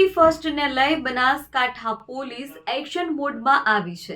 Thirty ફર્સ્ટને લઈ Banaskantha police action મોડમાં આવી છે.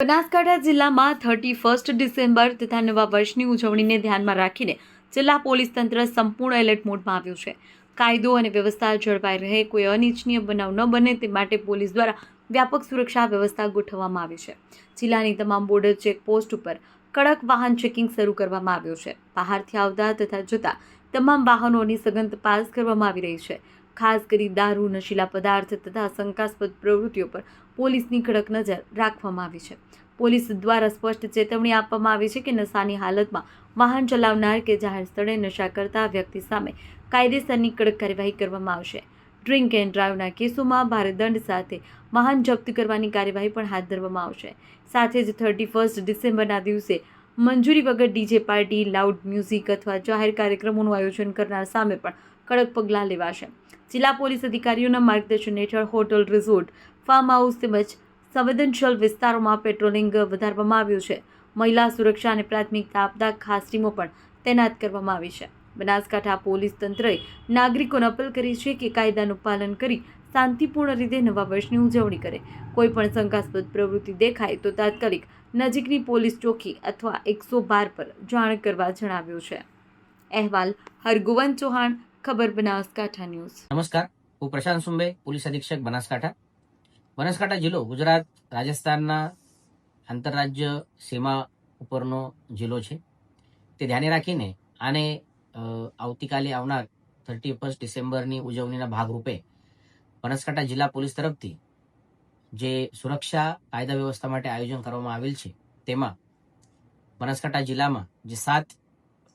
બનાસકાંઠા જિલ્લામાં થર્ટી ફર્સ્ટ ડિસેમ્બર તથા નવા વર્ષની ઉજવણીને ધ્યાનમાં રાખીને જિલ્લા પોલીસ તંત્ર સંપૂર્ણ એલર્ટ મોડમાં આવ્યું છે. કાયદો અને વ્યવસ્થા જળવાઈ રહે, કોઈ અનિચ્છનીય બનાવ ન બને તે માટે પોલીસ દ્વારા વ્યાપક સુરક્ષા વ્યવસ્થા ગોઠવવામાં આવી છે. જિલ્લાની તમામ બોર્ડર ચેકપોસ્ટ ઉપર કડક વાહન ચેકિંગ શરૂ કરવામાં આવ્યું છે. બહારથી આવતા તથા જતા તમામ વાહનોની સઘન તપાસ કરવામાં આવી રહી છે. ખાસ કરી દારૂ, નશીલા પદાર્થ તથા શંકાસ્પદ પ્રવૃત્તિઓ પર પોલીસની કડક નજર રાખવામાં આવી છે. પોલીસ દ્વારા સ્પષ્ટ ચેતવણી આપવામાં આવી છે કે નશાની હાલતમાં વાહન ચલાવનાર કે જાહેર સ્થળે નશા કરતા વ્યક્તિ સામે કાયદેસરની કડક કાર્યવાહી કરવામાં આવશે. ડ્રિંક એન્ડ ડ્રાઈવના કેસોમાં ભારે દંડ સાથે વાહન જપ્ત કરવાની કાર્યવાહી પણ હાથ ધરવામાં આવશે. સાથે જ થર્ટી ફર્સ્ટ ડિસેમ્બરના દિવસે મંજૂરી વગર ડીજે પાર્ટી, લાઉડ મ્યુઝિક અથવા જાહેર કાર્યક્રમોનું આયોજન કરનાર સામે પણ કડક પગલાં લેવાશે. જિલ્લા પોલીસ અધિકારીઓના માર્ગદર્શન હેઠળ હોટલ, રિઝોર્ટ, ફાર્મ હાઉસ તેમજ સંવેદનશીલ વિસ્તારોમાં પેટ્રોલિંગ વધારવામાં આવ્યું છે. મહિલા સુરક્ષા અને પ્રાથમિક આપદા ખાસ ટીમો પણ તૈનાત કરવામાં આવી છે. બનાસકાંઠા પોલીસ તંત્રએ નાગરિકોને અપીલ કરી છે કે કાયદાનું પાલન કરી શાંતિપૂર્ણ રીતે નવા વર્ષની ઉજવણી કરે. કોઈ પણ શંકાસ્પદ પ્રવૃત્તિ દેખાય તો તાત્કાલિક નજીકની પોલીસ ચોકી અથવા એકસો બાર પર જાણ કરવા જણાવ્યું છે. અહેવાલ હરગોવન ચૌહાણ ખબર બનાસકાંઠા ન્યૂઝ. નમસ્કાર, હું પ્રશાંત સુંબે, પોલીસ અધિક્ષક બનાસકાંઠા. બનાસકાંઠા જિલ્લો, ગુજરાત, રાજસ્થાનના આંતરરાજ્ય સીમા ઉપરનો જિલ્લો છે. તે ધ્યાને રાખીને આને આવતીકાલે આવનાર થર્ટી ફર્સ્ટ ડિસેમ્બરની ઉજવણીના ભાગરૂપે બનાસકાંઠા જિલ્લા પોલીસ તરફથી જે સુરક્ષા કાયદા વ્યવસ્થા માટે આયોજન કરવામાં આવેલ છે, તેમાં બનાસકાંઠા જિલ્લામાં જે સાત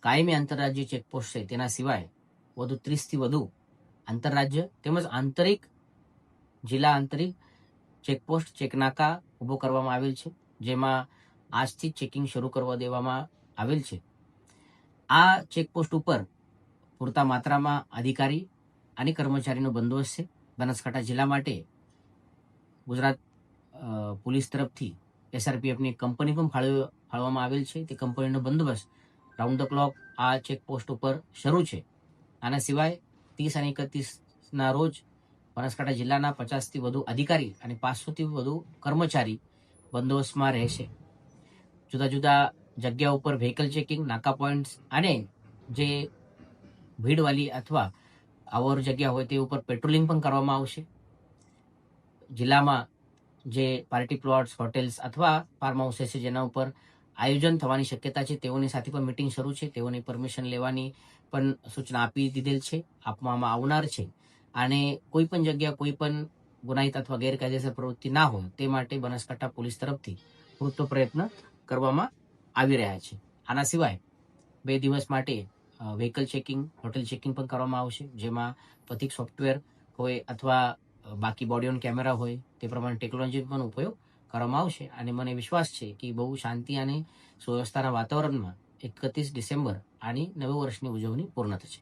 કાયમી આંતરરાજ્ય ચેકપોસ્ટ છે, તેના સિવાય વધુ ત્રીસથી વધુ આંતરરાજ્ય તેમજ આંતરિક જિલ્લા આંતરિક ચેકપોસ્ટ, ચેકનાકા ઊભો કરવામાં આવેલ છે, જેમાં આજથી ચેકિંગ શરૂ કરવા દેવામાં આવેલ છે. આ ચેકપોસ્ટ ઉપર પૂરતા માત્રામાં અધિકારી અને કર્મચારીનો બંદોબસ્ત છે. બનાસકાંઠા જિલ્લા માટે ગુજરાત પોલીસ તરફથી એસઆરપીએફની કંપની પણ ફાળવ ફાળવવામાં આવેલ છે. તે કંપનીનો બંદોબસ્ત રાઉન્ડ ધ ક્લોક આ ચેકપોસ્ટ ઉપર શરૂ છે. આના સિવાય ત્રીસ અને એકત્રીસના રોજ બનાસકાંઠા જિલ્લાના પચાસથી વધુ અધિકારી અને પાંચસોથી વધુ કર્મચારી બંદોબસ્તમાં રહેશે. જુદા જુદા જગ્યા ઉપર વ્હીકલ ચેકિંગ નાકા પોઈન્ટ્સ અને જે ભીડવાળી અથવા આવર જગ્યા હોય તે ઉપર પેટ્રોલિંગ પણ કરવામાં આવશે. જિલ્લામાં જે પાર્ટી પ્લોટ્સ હોટેલ્સ અથવા ફાર્મ હાઉસીસ છે જેના ઉપર આયોજન થવાની શક્યતા છે. તેઓની સાથે પણ મિટિંગ શરૂ છે. તેઓની પરમિશન લેવાની પણ સૂચના આપી દીધેલ છે. આપવામાં આવનાર છે. અને કોઈ પણ જગ્યા કોઈ પણ ગુનાહિત અથવા ગેરકાયદેસર પ્રવૃત્તિ ના હોય તે માટે બનાસકાંઠા પોલીસ તરફથી પૂરતો પ્રયત્ન કરવામાં આવી રહ્યા છે. આના સિવાય બે દિવસ માટે વ્હીકલ ચેકિંગ હોટેલ ચેકિંગ પણ કરવામાં આવશે, જેમાં પથિક સોફ્ટવેર હોય અથવા બાકી બોડી ઓન કેમેરા હોય તે પ્રમાણે ટેકનોલોજી પણ ઉપયોગ કરવામાં આવશે અને મને વિશ્વાસ છે કે બહુ શાંતિ અને સુવ્યવસ્થાના વાતાવરણમાં એકત્રીસ ડિસેમ્બર આની નવ વર્ષની ઉજવણી પૂર્ણ થશે.